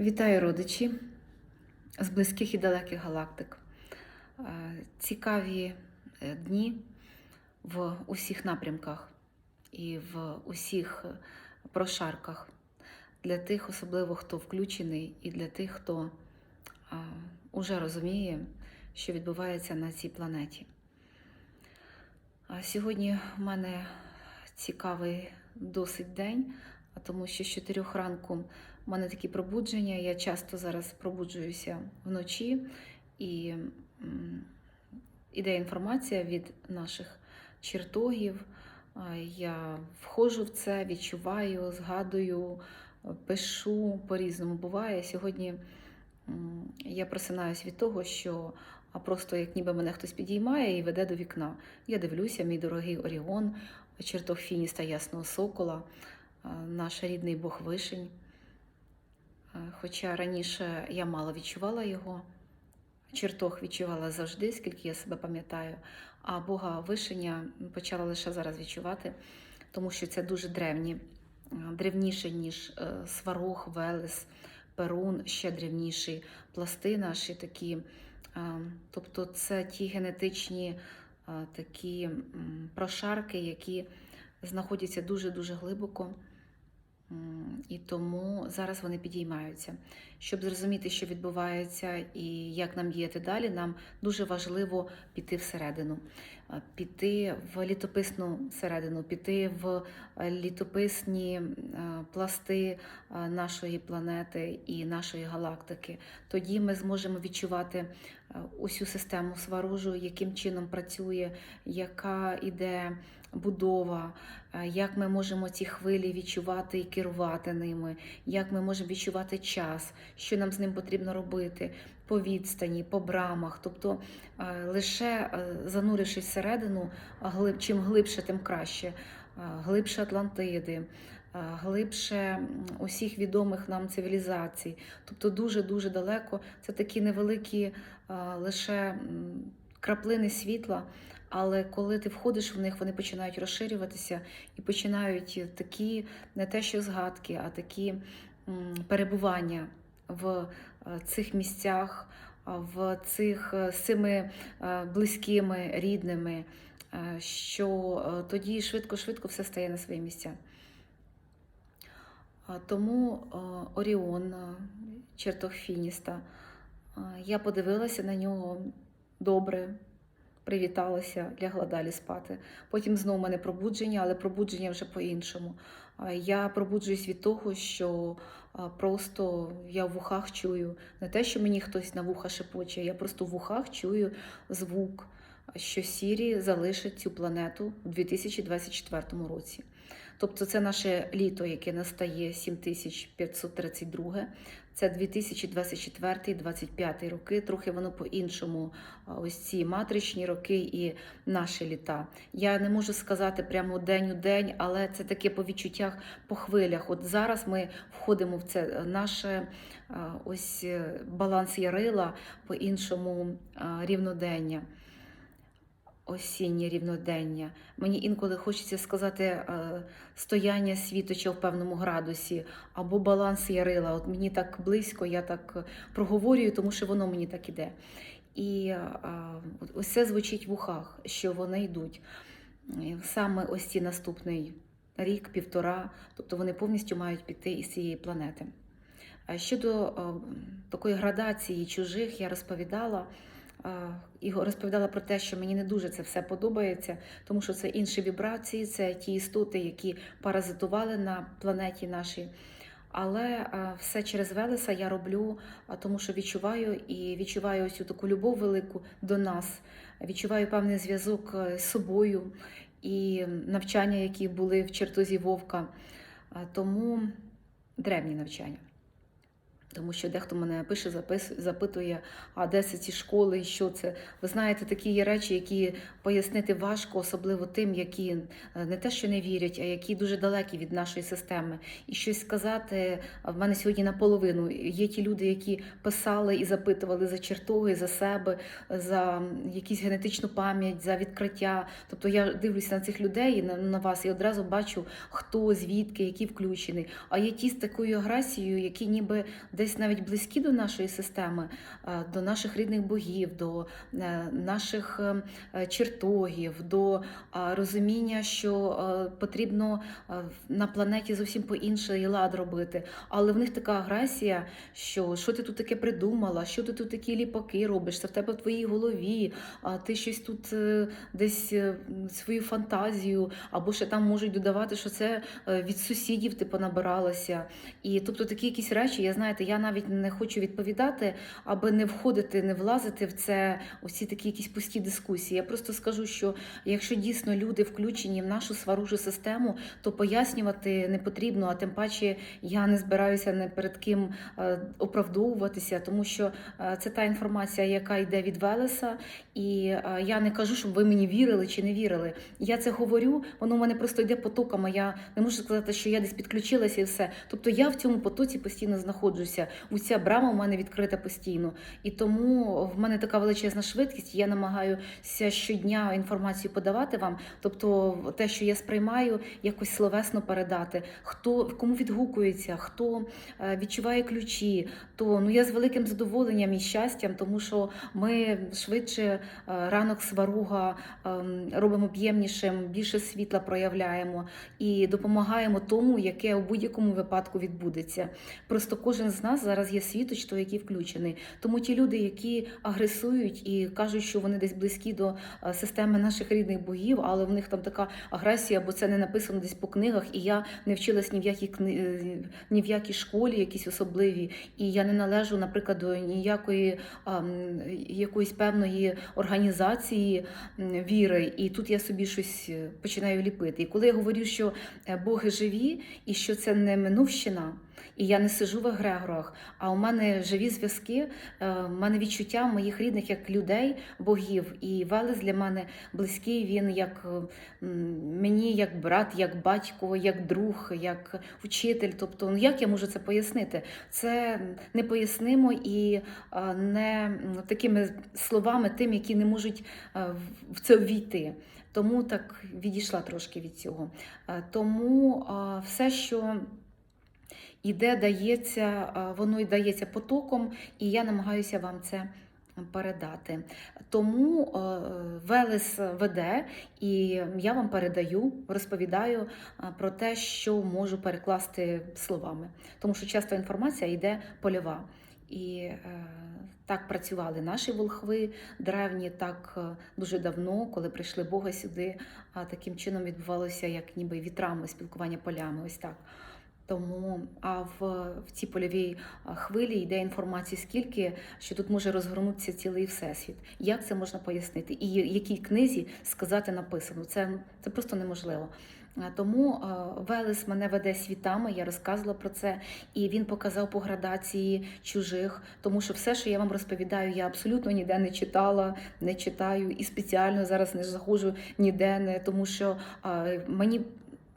Вітаю родичі з близьких і далеких галактик. Е, Цікаві е, дні в усіх напрямках і в усіх е, прошарках для тих, особливо хто включений, і для тих, хто уже розуміє, що відбувається на цій планеті. Сьогодні в мене цікавий досить день, тому що з 4 ранку в мене такі пробудження. Я часто зараз пробуджуюся вночі, і іде інформація від наших чертогів. Я входжу в це, відчуваю, згадую, пишу по-різному буває. Сьогодні я просинаюсь від того, що просто як ніби мене хтось підіймає і веде до вікна. Я дивлюся, мій дорогий Оріон, чертог Фініста Ясного Сокола, наш рідний Бог Вишень. Е, Хоча раніше я мало відчувала його, чертог відчувала завжди, скільки я себе пам'ятаю, а Бога Вишеня почала лише зараз відчувати, тому що це дуже древні, е, древніше, ніж е, Сварог, Велес, Перун, ще древніші пласти наші такі. Тобто це ті генетичні такі прошарки, які знаходяться дуже-дуже глибоко. І тому зараз вони підіймаються. Щоб зрозуміти, що відбувається і як нам діяти далі, нам дуже важливо піти всередину, піти в літописну середину, піти в е, літописні е, пласти е, нашої планети і нашої галактики. Тоді ми зможемо відчувати усю систему сварожу, яким чином працює, яка іде будова, е, як ми можемо ці хвилі відчувати і керувати ними, як ми можемо відчувати час, що нам з ним потрібно робити по відстані, по брамах. Тобто е, лише е, занурившись всередину, чим глибше, тим краще. Е, Глибше Атлантиди, е, глибше усіх відомих нам цивілізацій. Тобто дуже-дуже далеко. Це такі невеликі е, лише краплини світла. Але коли ти входиш в них, вони починають розширюватися і починають такі не те, що згадки, а такі перебування в е, цих місцях, в цих е, з цими е, близькими, рідними, е, що е, тоді швидко-швидко все стає на свої місця. Тому Оріон, чертог Фініста, е, я подивилася на нього добре, привіталася, лягла далі спати. Потім знову в мене пробудження, але пробудження вже по-іншому. Я пробуджуюсь від того, що просто я в вухах чую не те, що мені хтось на вуха шепоче, я просто в вухах чую звук, що Сірі залишить цю планету у 2024 році. Тобто це наше літо, яке настає 7532, це 2024-2025 роки. Трохи воно по-іншому, ось ці матричні роки і наші літа. Я не можу сказати прямо день у день, але це таке по відчуттях, по хвилях. От зараз ми входимо в це е, наше ось е, баланс ярила, по-іншому рівнодення. Осіннє рівнодення. Мені інколи хочеться сказати е, стояння світоча в певному градусі або баланс ярила. От мені так близько, я так проговорюю, тому що воно мені так іде. І ось звучить в ухах, що вони йдуть. Саме ось ці наступний рік, півтора, тобто вони повністю мають піти із цієї планети. Щодо е, такої градації чужих, я розповідала. Е, І розповідала про те, що мені не дуже це все подобається, тому що це інші вібрації, це ті істоти, які паразитували на планеті нашій. Але е, все через Велеса я роблю, тому що відчуваю і відчуваю ось таку любов велику до нас, відчуваю певний зв'язок е, з собою і навчання, які були в чертозі Вовка. Тому древні навчання. Тому що дехто мене пише, запис, запитує, а де це ці школи і що це. Ви знаєте, такі є речі, які пояснити важко, особливо тим, які е, не те, що не вірять, а які дуже далекі від нашої системи. І щось сказати в мене сьогодні наполовину. Є ті люди, які писали і запитували за чертоги, за себе, за якусь генетичну пам'ять, за відкриття. Тобто я дивлюся на цих людей, на, на вас, і одразу бачу, хто, звідки, які включені. А є ті з такою агресією, які ніби десь навіть близькі до нашої системи, е, до наших рідних богів, до е, наших е, чертогів, до розуміння, що потрібно на планеті зовсім по інший лад робити. Але в них така агресія, що що ти тут таке придумала, що ти тут такі ліпаки робиш, це в тебе в твоїй голові, ти щось тут десь свою фантазію, або ще там можуть додавати, що це від сусідів ти понабиралася. І тобто такі якісь речі, я знаєте, я навіть не хочу відповідати, аби не входити, не влазити в це усі такі якісь пусті дискусії. Я просто скажу, що якщо дійсно люди включені в нашу сваружу систему, то пояснювати не потрібно, а тим паче я не збираюся не перед ким е, оправдовуватися, тому що е, це та інформація, яка йде від Велеса, і е, я не кажу, щоб ви мені вірили чи не вірили. Я це говорю, воно в мене просто йде потоками. Я не можу сказати, що я десь підключилася і все. Тобто я в цьому потоці постійно знаходжуся. Уця брама в мене відкрита постійно. І тому в мене така величезна швидкість. Я намагаюся щодня інформацію подавати вам. Тобто, те, що я сприймаю, якось словесно передати. Хто кому відгукується, хто е, відчуває ключі, то ну я з великим задоволенням і щастям, тому що ми швидше е, ранок сваруга ем, робимо об'ємнішим, більше світла проявляємо і допомагаємо тому, яке у будь-якому випадку відбудеться. Просто кожен з нас зараз є світоч, який включений. Тому ті люди, які агресують і кажуть, що вони десь близькі до е, системи наших рідних богів, але в них там така агресія, бо це не написано десь по книгах, і я не вчилась ні в якій е, ні в якій школі, якісь особливі, і я не належу, наприклад, до ніякої ам, якоїсь певної організації віри. І тут я собі щось е, починаю ліпити. І коли я говорю, що боги живі, і що це не минувщина. І я не сижу в егрегорах, а у мене живі зв'язки, е, у мене відчуття моїх рідних як людей, богів. І Велес для мене близький. Він як е, мені, як брат, як батько, як друг, як вчитель. Тобто, ну як я можу це пояснити? Це непояснимо і е, не такими словами, тим, які не можуть е, в- це ввійти. Тому так відійшла трошки від цього. Е, Тому е, все, що іде, дається, воно і дається потоком, і я намагаюся вам це передати. Тому е, Велес веде, і я вам передаю, розповідаю про те, що можу перекласти словами. Тому що часто інформація йде польова. І е, так працювали наші волхви древні, так е, дуже давно, коли прийшли Бога сюди, таким чином відбувалося, як ніби вітрами спілкування полями. Ось так. Тому а в, в цій польовій хвилі йде інформації скільки, що тут може розгорнутися цілий всесвіт. Як це можна пояснити? І якій книзі сказати написано? Це, це просто неможливо. Тому Велес мене веде світами, я розказувала про це, і він показав по градації чужих, тому що все, що я вам розповідаю, я абсолютно ніде не читала, не читаю і спеціально зараз не заходжу ніде, не тому що мені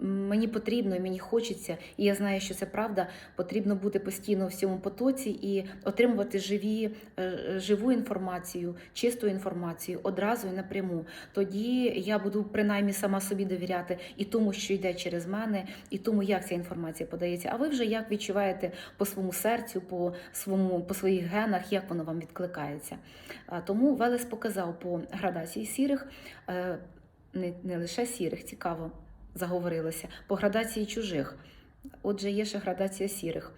Мені потрібно і мені хочеться, і я знаю, що це правда. Потрібно бути постійно в цьому потоці і отримувати живі, е, живу інформацію, чисту інформацію одразу і напряму. Тоді я буду принаймні сама собі довіряти і тому, що йде через мене, і тому, як ця інформація подається. А ви вже як відчуваєте по своєму серцю, по своєму по своїх генах, як воно вам відкликається. Тому Велес показав по градації сірих, е, не, не лише сірих, цікаво заговорилося, по градації чужих. Отже, є ще градація сірих.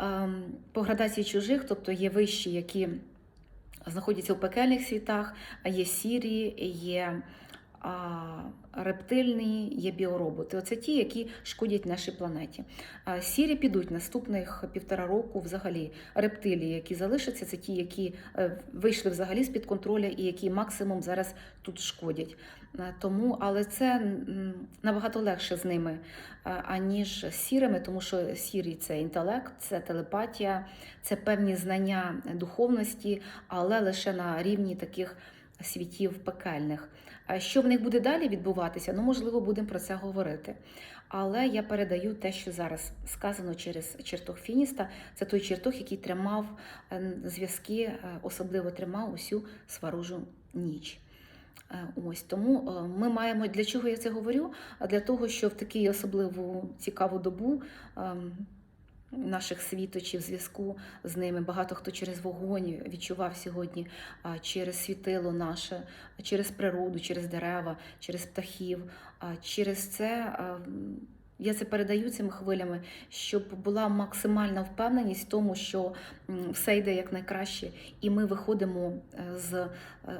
Ем, По градації чужих, тобто є вищі, які знаходяться у пекельних світах, а є сірі, є рептильні, є біороботи. Оце ті, які шкодять нашій планеті. Сірі підуть наступних півтора року взагалі. Рептилії, які залишаться, це ті, які е, вийшли взагалі з-під контролю і які максимум зараз тут шкодять. Тому, але це набагато легше з ними, аніж з сірими, тому що сірі це інтелект, це телепатія, це певні знання духовності, але лише на рівні таких світів пекельних. Що в них буде далі відбуватися? Ну, можливо, будемо про це говорити. Але я передаю те, що зараз сказано через чертог Фініста. Це той чертог, який тримав е, зв'язки, е, особливо тримав усю сваружу ніч. Е, Ось тому ми маємо для чого я це говорю? Для того, що в таку особливу цікаву добу ем, наших світочів, зв'язку з ними. Багато хто через вогонь відчував сьогодні, через світило наше, через природу, через дерева, через птахів. Через це я це передаю цими хвилями, щоб була максимальна впевненість в тому, що все йде як найкраще, і ми виходимо е, з е,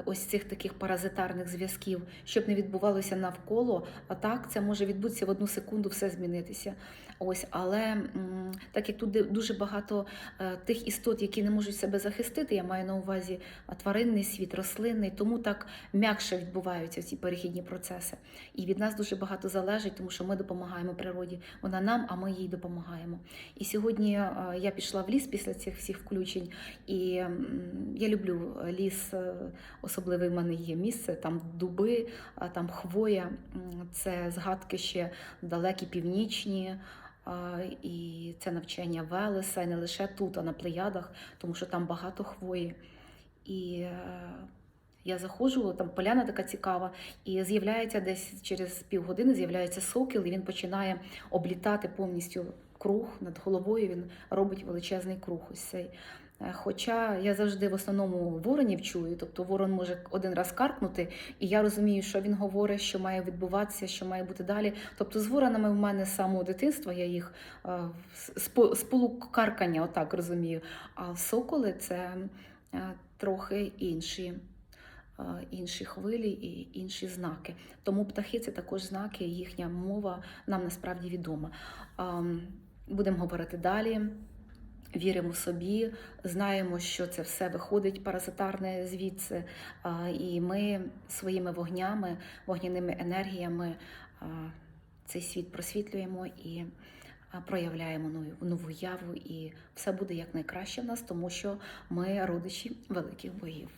ось цих таких паразитарних зв'язків, щоб не відбувалося навколо. А так це може відбутися в одну секунду, все змінитися. Ось, але так як тут дуже багато е, тих істот, які не можуть себе захистити, я маю на увазі тваринний світ, рослинний, тому так м'якше відбуваються ці перехідні процеси. І від нас дуже багато залежить, тому що ми допомагаємо природі. Вона нам, а ми їй допомагаємо. І сьогодні е, я пішла в ліс після цих всіх включень, і я люблю ліс, е, особливе в мене є місце, там дуби, там хвоя. Це згадки ще далекі північні. І це навчання Велеса, і не лише тут, а на Плеядах, тому що там багато хвої. І е, я заходжу, там поляна така цікава, і з'являється десь через півгодини з'являється сокіл, і він починає облітати повністю круг над головою. Він робить величезний круг. Ось цей. Е, Хоча я завжди в основному воронів чую, тобто ворон може один раз каркнути, і я розумію, що він говорить, що має відбуватися, що має бути далі. Тобто з воронами в мене з самого дитинства я їх е, з по- полукаркання, отак розумію. А соколи це е, трохи інші. Е, Інші хвилі і інші знаки. Тому птахи це також знаки, їхня мова нам насправді відома. Будемо говорити далі. Віримо собі, знаємо, що це все виходить паразитарне звідси, і ми своїми вогнями, вогняними енергіями цей світ просвітлюємо і проявляємо нову, яву, і все буде як найкраще в нас, тому що ми родичі великих богів.